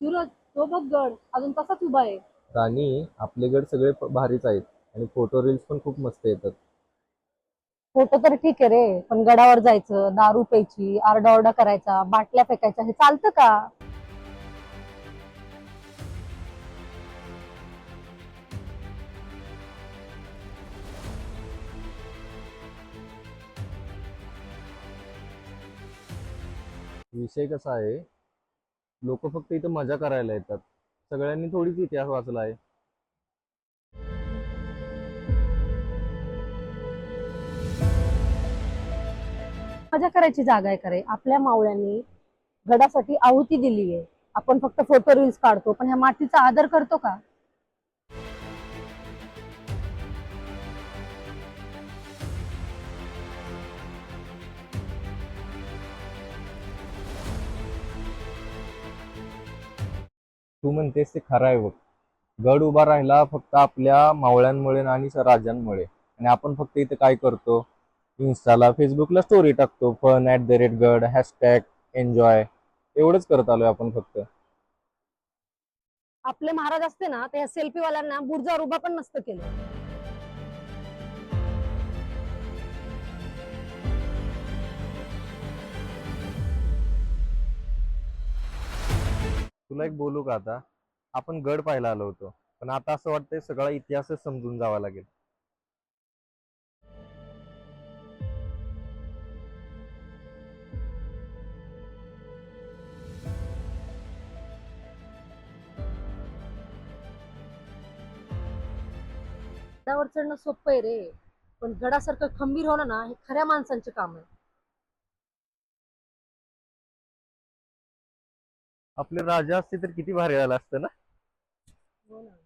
सूरज तो बघ गड अजून तसाच उभा आहे. राणी आपले गड सगळे प- भारीच आहेत. आणि फोटो रील्स पण खूप मस्त येतात. फोटो तर ठीक आहे रे पण गडावर जायचं दारू प्यायची आरडाओरडा करायचा बाटल्या फेकायच्या हे चालतं का? विषय कसा आहे लोक फक्त इथं मजा करायला येतात. सगळ्यांनी थोडीच इतिहास वाचला आहे. मजा करायची जागा आहे खरे. आपल्या मावळ्यांनी गडासाठी आहुती दिली आहे आपण फक्त फोटो रील्स काढतो पण ह्या मातीचा आदर करतो का? तू म्हणतेस ते खरं आहे बघ. गड उभा राहिला फक्त आपल्या मावळ्यांमुळे आणि राजांमुळे. आणि आपण फक्त इथं काय करतो? इन्स्टाला फेसबुकला स्टोरी टाकतो. फन ॲट द रेट गड हॅशटॅग एन्जॉय एवढंच करत आलोय आपण फक्त. आपले महाराज असते ना त्या सेल्फी वाल्यांना बुर्जावर उभा पण नसतं केलं. तुला एक बोलू का आता? आपण गड पाहायला आलो होतो. पण आता असं वाटतंय सगळा इतिहासच समजून जावा लागेल. गडावर चढणं सोपं आहे रे. पण गडासारखं खंबीर होणं ना हे खऱ्या माणसांचे काम आहे. आपले राजा असते तर किती भारी झालं असतं ना? हो ना.